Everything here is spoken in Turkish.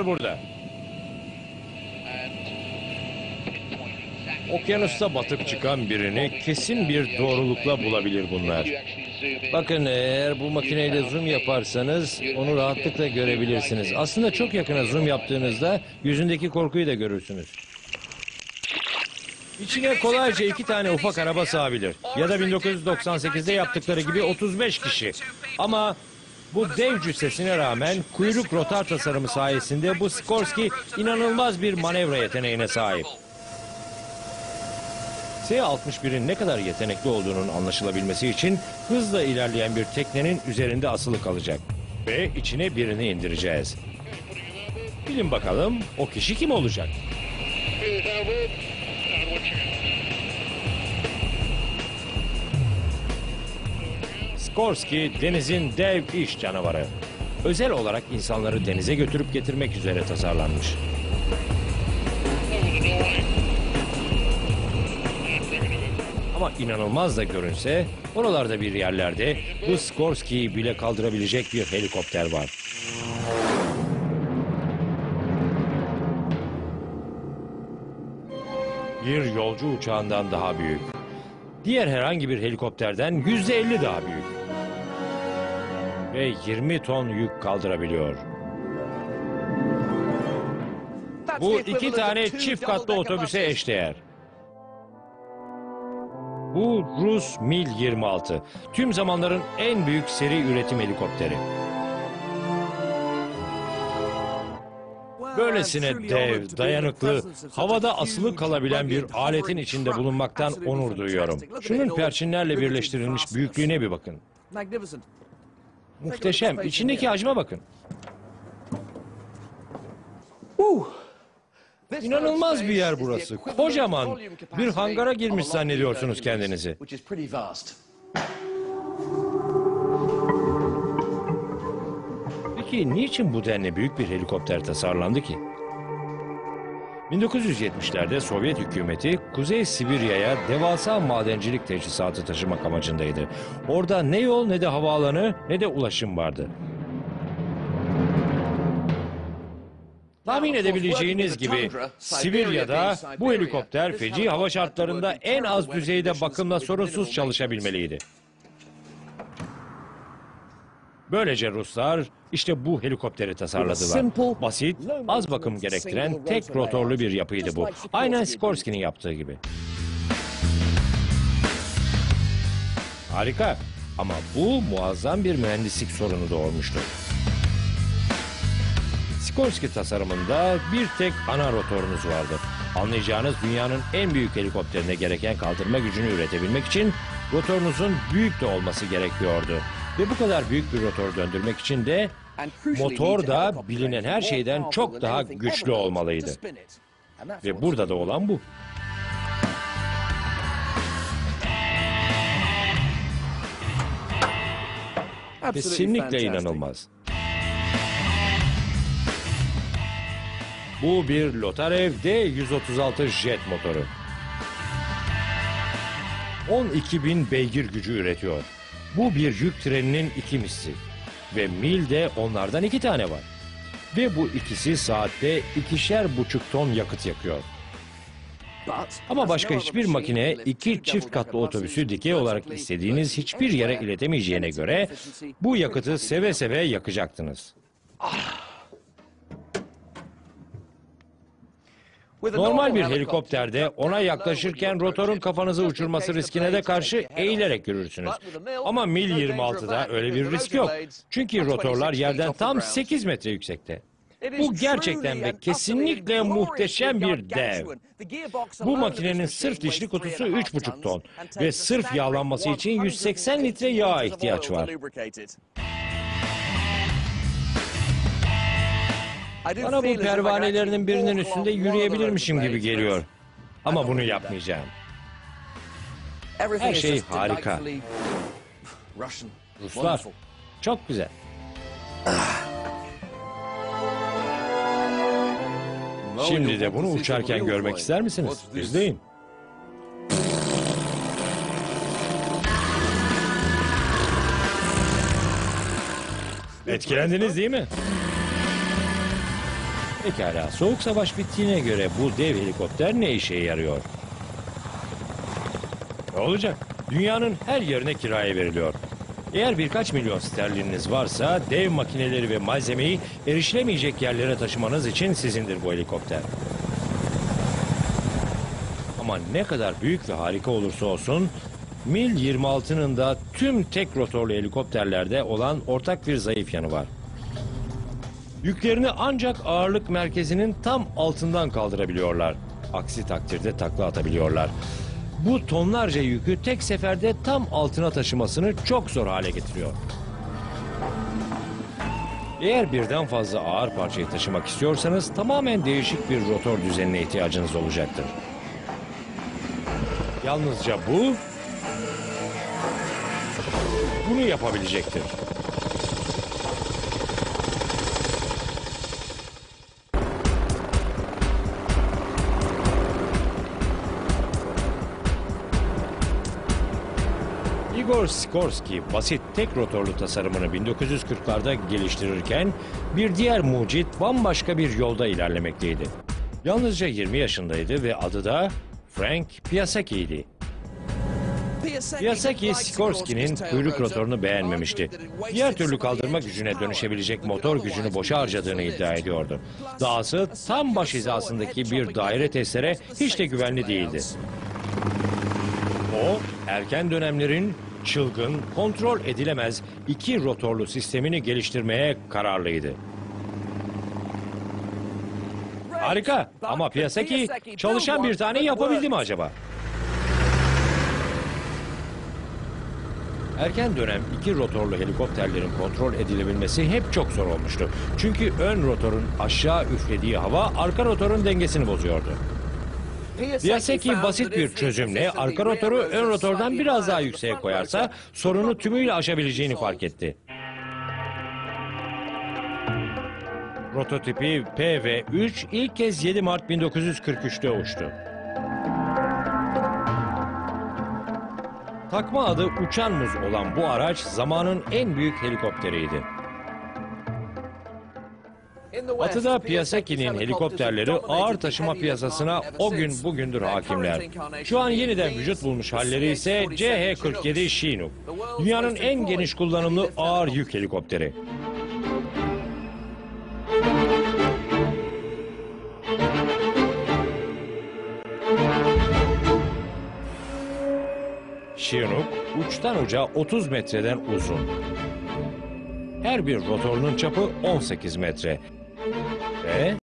burada. Okyanusta batıp çıkan birini kesin bir doğrulukla bulabilir bunlar. Bakın eğer bu makineyle zoom yaparsanız onu rahatlıkla görebilirsiniz. Aslında çok yakına zoom yaptığınızda yüzündeki korkuyu da görürsünüz. İçine kolayca iki tane ufak araba sığabilir. Ya da 1998'de yaptıkları gibi 35 kişi. Ama bu dev cüssesine rağmen kuyruk rotar tasarımı sayesinde bu Skorsky inanılmaz bir manevra yeteneğine sahip. S-61'in ne kadar yetenekli olduğunun anlaşılabilmesi için hızla ilerleyen bir teknenin üzerinde asılı kalacak. Ve içine birini indireceğiz. Bilin bakalım o kişi kim olacak? Skorsky denizin dev iş canavarı. Özel olarak insanları denize götürüp getirmek üzere tasarlanmış. Ama inanılmaz da görünse oralarda bir yerlerde bu Skorsky'yi bile kaldırabilecek bir helikopter var. Bir yolcu uçağından daha büyük. Diğer herhangi bir helikopterden yüzde elli daha büyük. Ve 20 ton yük kaldırabiliyor. Bu iki tane çift katlı otobüse eşdeğer. Bu Rus Mil-26. Tüm zamanların en büyük seri üretim helikopteri. Böylesine dev, dayanıklı, havada asılı kalabilen bir aletin içinde bulunmaktan onur duyuyorum. Şunun perçinlerle birleştirilmiş büyüklüğüne bir bakın. Muhteşem. İçindeki hacme bakın. İnanılmaz bir yer burası. Kocaman. Bir hangara girmiş zannediyorsunuz kendinizi. Peki niçin bu denli büyük bir helikopter tasarlandı ki? 1970'lerde Sovyet hükümeti Kuzey Sibirya'ya devasa madencilik teçhizatı taşımak amacındaydı. Orada ne yol ne de havaalanı ne de ulaşım vardı. Tahmin edebileceğiniz gibi Sibirya'da bu helikopter feci hava şartlarında en az düzeyde bakımla sorunsuz çalışabilmeliydi. Böylece Ruslar işte bu helikopteri tasarladılar. Basit, az bakım gerektiren tek rotorlu bir yapıydı bu. Aynen Sikorsky'nin yaptığı gibi. Harika ama bu muazzam bir mühendislik sorunu doğurmuştu. Sikorsky tasarımında bir tek ana rotorunuz vardı. Anlayacağınız dünyanın en büyük helikopterine gereken kaldırma gücünü üretebilmek için rotorunuzun büyük de olması gerekiyordu. Ve bu kadar büyük bir rotor döndürmek için de motor da bilinen her şeyden çok daha güçlü olmalıydı. Ve burada da olan bu. Kesinlikle inanılmaz. Bu bir Lotarev D136 jet motoru. 12 bin beygir gücü üretiyor. Bu bir yük treninin iki misli. Ve mil de onlardan iki tane var. Ve bu ikisi saatte ikişer buçuk ton yakıt yakıyor. Ama başka hiçbir makine iki çift katlı otobüsü dikey olarak istediğiniz hiçbir yere iletemeyeceğine göre bu yakıtı seve seve yakacaktınız. Normal bir helikopterde ona yaklaşırken rotorun kafanızı uçurması riskine de karşı eğilerek yürürsünüz. Ama Mil 26'da öyle bir risk yok. Çünkü rotorlar yerden tam 8 metre yüksekte. Bu gerçekten ve kesinlikle muhteşem bir dev. Bu makinenin sırf dişli kutusu 3,5 ton ve sırf yağlanması için 180 litre yağ ihtiyaç var. Bana bu pervanelerinin birinin üstünde yürüyebilirmişim gibi geliyor. Ama bunu yapmayacağım. Her şey harika. Ruslar çok güzel. Şimdi de bunu uçarken görmek ister misiniz? İzleyin. Etkilendiniz değil mi? Pekala, soğuk savaş bittiğine göre bu dev helikopter ne işe yarıyor? Ne olacak? Dünyanın her yerine kiraya veriliyor. Eğer birkaç milyon sterlininiz varsa dev makineleri ve malzemeyi erişilemeyecek yerlere taşımanız için sizindir bu helikopter. Ama ne kadar büyük ve harika olursa olsun Mil 26'nın da tüm tek rotorlu helikopterlerde olan ortak bir zayıf yanı var. Yüklerini ancak ağırlık merkezinin tam altından kaldırabiliyorlar. Aksi takdirde takla atabiliyorlar. Bu tonlarca yükü tek seferde tam altına taşımasını çok zor hale getiriyor. Eğer birden fazla ağır parçayı taşımak istiyorsanız tamamen değişik bir rotor düzenine ihtiyacınız olacaktır. Yalnızca bu bunu yapabilecektir. Igor Sikorsky basit tek rotorlu tasarımını 1940'larda geliştirirken bir diğer mucit bambaşka bir yolda ilerlemekteydi. Yalnızca 20 yaşındaydı ve adı da Frank Piaseki'ydi. Piyasaki Sikorsky'nin kuyruk rotorunu beğenmemişti. Diğer türlü kaldırma gücüne dönüşebilecek motor gücünü boşa harcadığını iddia ediyordu. Dahası tam baş hizasındaki bir daire testere hiç de güvenli değildi. O, erken dönemlerin çılgın, kontrol edilemez iki rotorlu sistemini geliştirmeye kararlıydı. Harika ama Piyasaki çalışan bir tane yapabildi mi acaba? Erken dönem iki rotorlu helikopterlerin kontrol edilebilmesi hep çok zor olmuştu. Çünkü ön rotorun aşağı üflediği hava arka rotorun dengesini bozuyordu. Piyasaki basit bir çözümle arka rotoru ön rotordan biraz daha yükseğe koyarsa sorunu tümüyle aşabileceğini fark etti. Prototipi PV3 ilk kez 7 Mart 1943'te uçtu. Takma adı Uçan Muz olan bu araç zamanın en büyük helikopteriydi. Batı'da Piyasaki'nin helikopterleri ağır taşıma piyasasına o gün bugündür hakimler. Şu an yeniden vücut bulmuş halleri ise CH-47 Chinook. Dünyanın en geniş kullanımlı ağır yük helikopteri. Chinook uçtan uca 30 metreden uzun. Her bir rotorunun çapı 18 metre. Ve